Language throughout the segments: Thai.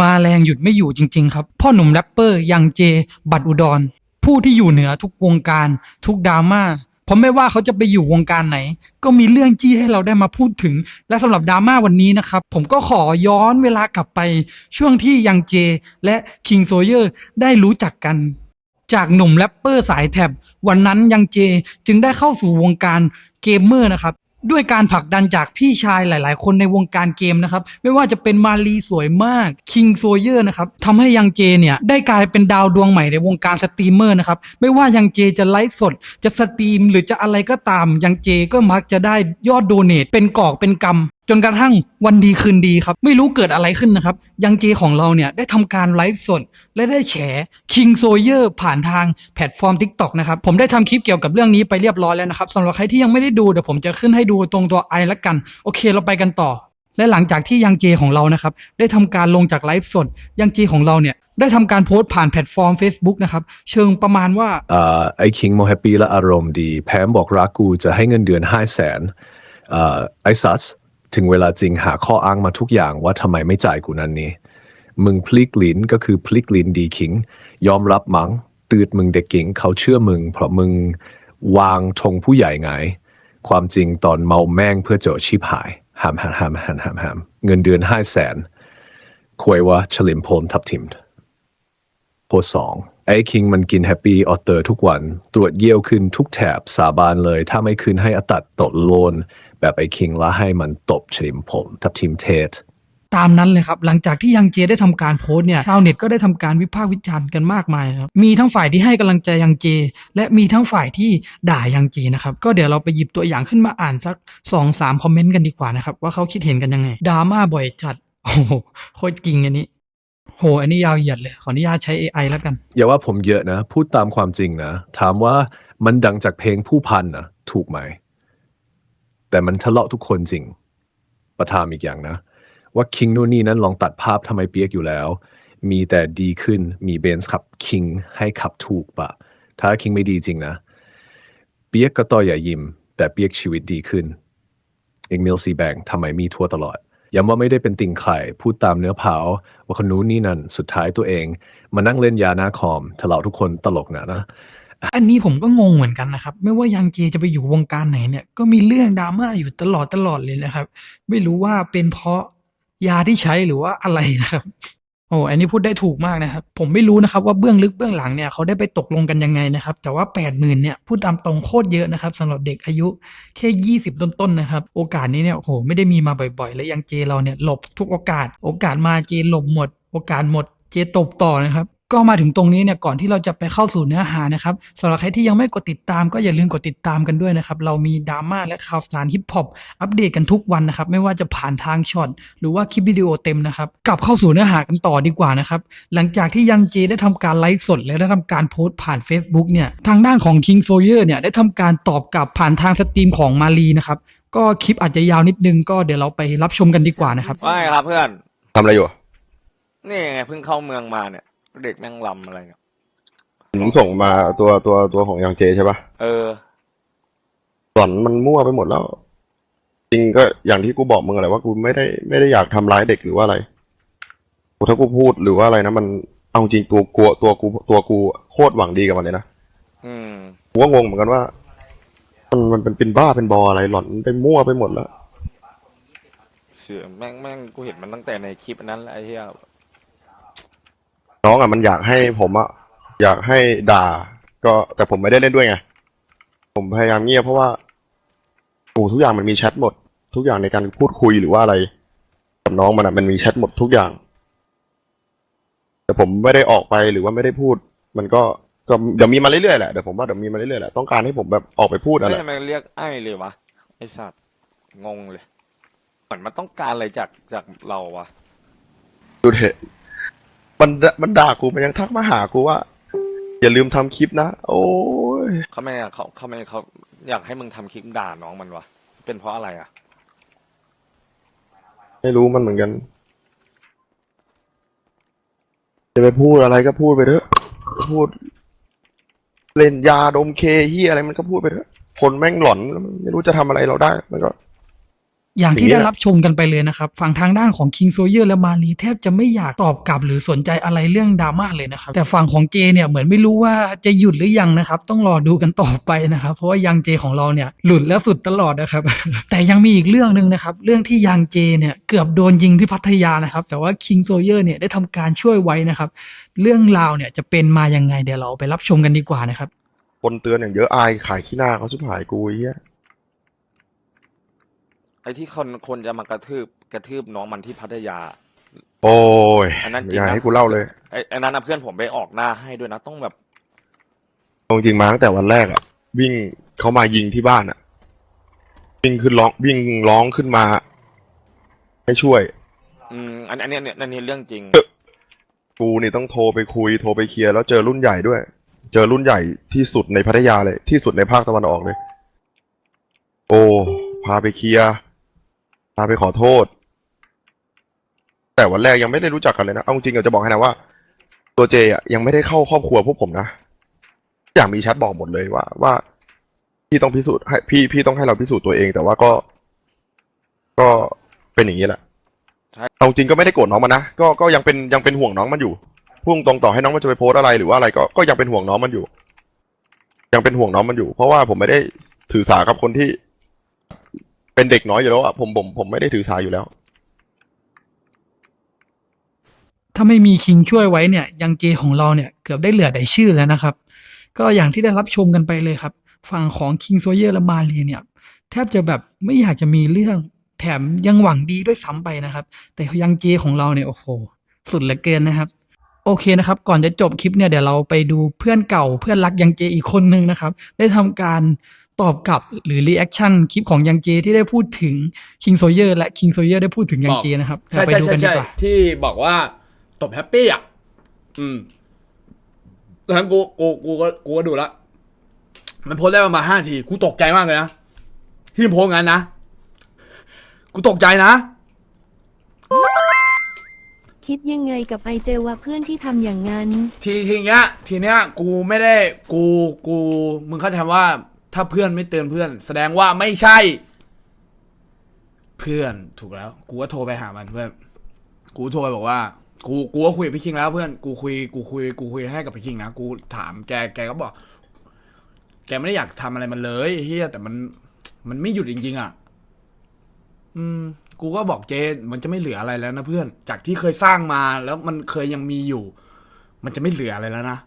มาแรงหยุดไม่อยู่จริง ๆ ครับ พ่อหนุ่มแรปเปอร์ยังเจ บัตอุดร ผู้ที่อยู่เหนือทุกวงการ ทุกดราม่าผมไม่ว่าเขาจะไปอยู่วงการไหน ก็มีเรื่องจี้ให้เราได้มาพูดถึง และสำหรับดราม่าวันนี้นะครับ ผมก็ขอย้อนเวลากลับไปช่วงที่ยังเจ และคิงโซเยอร์ได้รู้จักกัน จากหนุ่มแรปเปอร์สายแท็บวันนั้นยังเจจึงได้เข้าสู่วงการเกมเมอร์นะครับ ด้วยการผลักดันจากพี่ชายหลาย ๆ คนในวงการเกมนะครับ ไม่ว่าจะเป็นมารีสวยมากคิงโซเยอร์นะครับทำให้ยังเจเนี่ย ได้กลายเป็นดาวดวงใหม่ในวงการสตรีมเมอร์นะครับ ไม่ว่ายังเจจะไลฟ์สด จะสตรีม หรือจะอะไรก็ตามยังเจก็มักจะได้ยอดโดเนทเป็นกอกเป็นกำ จนกระทั่งวันดีคืนดีครับ ไม่รู้เกิดอะไรขึ้นนะครับ ยังเจของเราเนี่ยได้ทำการไลฟ์สดและได้แฉ King s o y e r ผ่านทางแพลตฟอร์ม TikTok นะครับ ผมได้ทำคลิปเกี่ยวกับเรื่องนี้ไปเรียบร้อยแล้วนะครับสำหรับใครที่ยังไม่ได้ดูเดี๋ยวผมจะขึ้นให้ดูตรงตัวไอละกัน โอเคเราไปกันต่อ และหลังจากที่ยังเจของเรานะครับได้ทำการลงจากไลฟ์สดยังเจของเราเนี่ยได้ทำการโพสต์ผ่านแพลตฟอร์ม Facebook นะครับ เชิงประมาณว่าเอ่อไอ้คิงโมแฮปปี้และอารมณ์ดี แพมบอกรักกูจะให้เงินเดือนห้าแสนเอ่อไอซัส ถึงเวลาจริงหาข้ออ้างมาทุกอย่างว่าทำไมไม่จ่ายกูนั่นนี่มึงพลิกลิ้นก็คือพลิกลิ้นดีคิง ยอมรับมั้งตืดมึงเด็กเก่งเขาเชื่อมึง เพราะมึงวางธงผู้ใหญ่ไง ความจริงตอนเมาแม่งเพื่อเจอชีพหายหามหามหามหามหามหามเงินเดือนห้าแสนควยว่าเฉลิมพลทับทิมโพสองไอ้คิงมันกินแฮปปี้ออเตอร์ทุกวัน ตรวจเยี่ยวขึ้นทุกแถบสาบานเลย ถ้าไม่ขึ้นให้อตัดตดโลน แบบไอ้คิงแล้วให้มันตบเฉลิมผมทับทีมเทสตามนั้นเลยครับ หลังจากที่ยังเจได้ทำการโพสต์เนี่ยชาวเน็ตก็ได้ทำการวิพากษ์วิจารณ์กันมากมายครับมีทั้งฝ่ายที่ให้กำลังใจยังเจ และมีทั้งฝ่ายที่ด่ายังเจนะครับก็เดี๋ยวเราไปหยิบตัวอย่างขึ้นมาอ่านสักสองสามคอมเมนต์กันดีกว่านะครับว่าเขาคิดเห็นกันยังไงดราม่าบ่อยจัดโอ้โหโคตรจริงอันนี้โหอันนี้ยาวเหยียดเลยขออนุญาตใช้ AI แล้วกัน อย่าว่าผมเยอะนะ พูดตามความจริงนะ ถามว่ามันดังจากเพลงผู้พันนะถูกไหม แต่มันทะเลาะทุกคนจริง ประทามอีกอย่างนะ ว่าคิงนู่นนี่นั้นลองตัดภาพทำไมเปียกอยู่แล้ว มีแต่ดีขึ้นมีเบนซ์ขับคิงให้ขับถูกปะถ้าคิงไม่ดีจริงนะ เปียกก็ต่ออย่ายิ้มแต่เปียกชีวิตดีขึ้นเอกมิลซีแบงทำไมมีทั่วตลอดย้ำว่าไม่ได้เป็นติ่งไข่พูดตามเนื้อเผาว่าคนนู้นนี่นั่นสุดท้ายตัวเอง มานั่งเล่นยาหน้าคอมทะเลาะทุกคนตลกนะนะ อันนี้ผมก็งงเหมือนกันนะครับ ไม่ว่ายังเจจะไปอยู่วงการไหนเนี่ย ก็มีเรื่องดราม่าอยู่ตลอดตลอดเลยนะครับ ไม่รู้ว่าเป็นเพราะยาที่ใช้หรือว่าอะไรนะครับ โอ้อันนี้พูดได้ถูกมากนะครับ ผมไม่รู้นะครับว่าเบื้องลึกเบื้องหลังเนี่ยเขาได้ไปตกลงกันยังไงนะครับ แต่ว่าแปดหมื่นเนี่ยพูดตามตรงโคตรเยอะนะครับสำหรับเด็กอายุแค่ยี่สิบต้นๆนะครับ โอกาสนี้เนี่ยโอ้โหไม่ได้มีมาบ่อยๆ และยังเจเราเนี่ยหลบทุกโอกาส โอกาสมาเจหลบหมด โอกาสหมดเจตบต่อนะครับ ก็มาถึงตรงนี้เนี่ยก่อนที่เราจะไปเข้าสู่เนื้อหานะครับสำหรับใครที่ยังไม่กดติดตามก็อย่าลืมกดติดตามกันด้วยนะครับ เรามีดราม่าและข่าวสารฮิปฮอปอัปเดตกันทุกวันนะครับ ไม่ว่าจะผ่านทางช็อตหรือว่าคลิปวิดีโอเต็มนะครับ กลับเข้าสู่เนื้อหากันต่อดีกว่านะครับ หลังจากที่ยังเจได้ทำการไลฟ์สดและได้ทำการโพสต์ผ่าน Facebook เนี่ยทางด้านของ King Sawyer เนี่ยได้ทำการตอบกลับผ่านทางสตรีมของมารีนะครับก็คลิปอาจจะยาวนิดนึงก็เดี๋ยวเราไปรับชมกันดีกว่านะครับว่าไงครับเพื่อนทำอะไรอยู่นี่ไงเพิ่งเข้าเมืองมาเนี่ย เด็กแม่งลำอะไรเนี่ยมึงส่งมาตัวตัวตัวของยังเจใช่ปะเออสอนมันมั่วไปหมดแล้ว จริงก็อย่างที่กูบอกมึงอะไรว่ากูไม่ได้ไม่ได้อยากทำร้ายเด็กหรือว่าอะไรกูถ้ากูพูดหรือว่าอะไรนะมันเอาจริงตัวกูตัวกูตัวกูโคตรหวังดีกับมันเลยนะอืมกูก็งงเหมือนกันว่ามันมันเป็นเป็นบ้าเป็นบออะไรหล่อนไปมั่วไปหมดแล้ว เสือแม่งแม่งกูเห็นมันตั้งแต่ในคลิปอันนั้นแหละไอ้เหี้ย น้องอะมันอยากให้ผมอะอยากให้ด่า ก็แต่ผมไม่ได้เล่นด้วยไง ผมพยายามเงียบเพราะว่าโอ้ทุกอย่างมันมีแชทหมด ทุกอย่างในการพูดคุยหรือว่าอะไร กับน้องมันอะมันมีแชทหมดทุกอย่าง แต่ผมไม่ได้ออกไปหรือว่าไม่ได้พูด มันก็ก็เดี๋ยวมีมาเรื่อยๆแหละเดี๋ยวผมว่าเดี๋ยวมีมาเรื่อยๆแหละต้องการให้ผมแบบออกไปพูดอะไรไม่ทำไมเรียกไอ้เลยวะไอ้สัตว์งงเลย เหมือนมันต้องการอะไรจากจากเราวะดูเถอะ มันมันด่ากูมันยังทักมาหากูว่า อย่าลืมทำคลิปนะ โอ้ยเขาไม่อะเขาเขาไม่เขาอยากให้มึงทำคลิปด่าน้องมันวะเป็นเพราะอะไรอะไม่รู้มันเหมือนกัน จะไปพูดอะไรก็พูดไปเถอะ พูด เล่นยาดมเคเฮียอะไรมันก็พูดไปเถอะ คนแม่งหลอนแล้วมันไม่รู้จะทำอะไรเราได้ มันก็ อย่างที่อย่างนี้ได้แหละรับชมกันไปเลยนะครับ ฝั่งทางด้านของคิงโซเยอร์และมารีแทบจะไม่อยากตอบกลับหรือสนใจอะไรเรื่องดราม่าเลยนะครับ แต่ฝั่งของเจเนี่ยเหมือนไม่รู้ว่าจะหยุดหรือยังนะครับ ต้องรอดูกันต่อไปนะครับ เพราะว่ายังเจของเราเนี่ยหลุดและสุดตลอดนะครับ แต่ยังมีอีกเรื่องหนึ่งนะครับ เรื่องที่ยังเจเนี่ยเกือบโดนยิงที่พัทยานะครับ แต่ว่าคิงโซเยอร์เนี่ยได้ทำการช่วยไว้นะครับ เรื่องราวเนี่ยจะเป็นมายังไงเดี๋ยวเราไปรับชมกันดีกว่านะครับคนเตือนอย่างเยอะอายขายขี้หน้าเขาชิบหายกูไอ้เหี้ย ไอ้ที่คนคนจะมากระทืบกระทืบน้องมันที่พัทยา โอ้ยอันนั้นจริองย่านะ ให้กูเล่าเลยไอ้ไอ้นั้นนะเพื่อนผมไปออกหน้าให้ด้วยนะต้องแบบจริงๆมาตั้งแต่วันแรกอะวิ่งเขามายิงที่บ้านอะวิ่งขึ้นร้องวิ่งร้องขึ้นมา ให้ช่วย อืมอันอันเนี้ยเนี่ยอันนี้เรื่องจริง กูนี่ต้องโทรไปคุยโทรไปเคลียร์แล้วเจอรุ่นใหญ่ด้วย เจอรุ่นใหญ่ที่สุดในพัทยาเลย ที่สุดในภาคตะวันออกเลย โอ้พาไปเคลียร์พาไปขอโทษ แต่วันแรกยังไม่ได้รู้จักกันเลยนะ เอาจริงๆเราจะบอกให้นะว่า ตัวเจอะยังไม่ได้เข้าครอบครัวพวกผมนะอย่างมีแชทบอกหมดเลยว่า ว่า พี่ต้องพิสูจน์ให้พี่พี่ต้องให้เราพิสูจน์ตัวเอง แต่ว่าก็ ก็เป็นอย่างนี้แหละเอาจริงก็ไม่ได้โกรธน้องมันนะก็ก็ยังเป็นยังเป็นห่วงน้องมันอยู่พุ่งตรงต่อให้น้องมันจะไปโพสอะไรหรือว่าอะไรก็ก็ยังเป็นห่วงน้องมันอยู่ ยังเป็นห่วงน้องมันอยู่ เพราะว่าผมไม่ได้ถือสากับคนที่ เป็นเด็กน้อยอยู่แล้วอะผมผมผมไม่ได้ถือสาอยู่แล้ว ถ้าไม่มีคิงช่วยไว้เนี่ย ยังเจของเราเนี่ยเกือบได้เหลือแต่ชื่อแล้วนะครับ ก็อย่างที่ได้รับชมกันไปเลยครับ ฝั่งของคิงโซเยอร์และมาเรียเนี่ยแทบจะแบบไม่อยากจะมีเรื่องแถมยังหวังดีด้วยซ้ำไปนะครับ แต่ยังเจของเราเนี่ยโอ้โห สุดเหลือเกินนะครับโอเคนะครับ ก่อนจะจบคลิปเนี่ยเดี๋ยวเราไปดูเพื่อนเก่าเพื่อนรักยังเจอีกคนนึงนะครับ ได้ทำการ ตอบกลับหรือรีแอคชั่นคลิปของยังเจที่ได้พูดถึงคิงโซเยอร์และคิงโซเยอร์ได้พูดถึงยังเจนะครับใช่เดี๋ยวไปใช่ดูกันดีใช่ใช่กว่าที่บอกว่าตบแฮปปี้อะ อืมตอนนั้นกูกูกูก็กูก็ดูแล้วมันโพสต์ได้ประมาณห้าที กูตกใจมากเลยนะ ที่มันโพสต์งั้นนะ กูตกใจนะ คิดยังไงกับไอเจว่าเพื่อนที่ทำอย่างนั้น ทีทีเนี้ย ทีเนี้ย กูไม่ได้ กู กู มึงเข้าใจว่า ถ้าเพื่อนไม่เตือนเพื่อน แสดงว่าไม่ใช่ เพื่อนถูกแล้ว กูก็โทรไปหามันเพื่อนกูโทรไปบอกว่า กูกูก็คุยกับพี่คิงแล้วเพื่อนกูคุยกูคุยกูคุยให้กับพี่คิงนะกูถามแกแกก็บอก แกไม่ได้อยากทำอะไรมันเลยเฮียแต่มันมันไม่หยุดจริงๆอะ อืม กูก็บอกเจ มันจะไม่เหลืออะไรแล้วนะเพื่อน จากที่เคยสร้างมาแล้วมันเคยยังมีอยู่ มันจะไม่เหลืออะไรแล้วนะ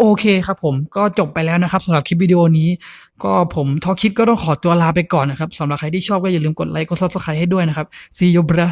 โอเคครับผมก็จบไปแล้วนะครับสำหรับคลิปวิดีโอนี้ ก็ผมทอคิดก็ต้องขอตัวลาไปก่อนนะครับสำหรับใครที่ชอบก็อย่าลืมกดไลค์กดซับสไครต์ให้ด้วยนะครับ see you bro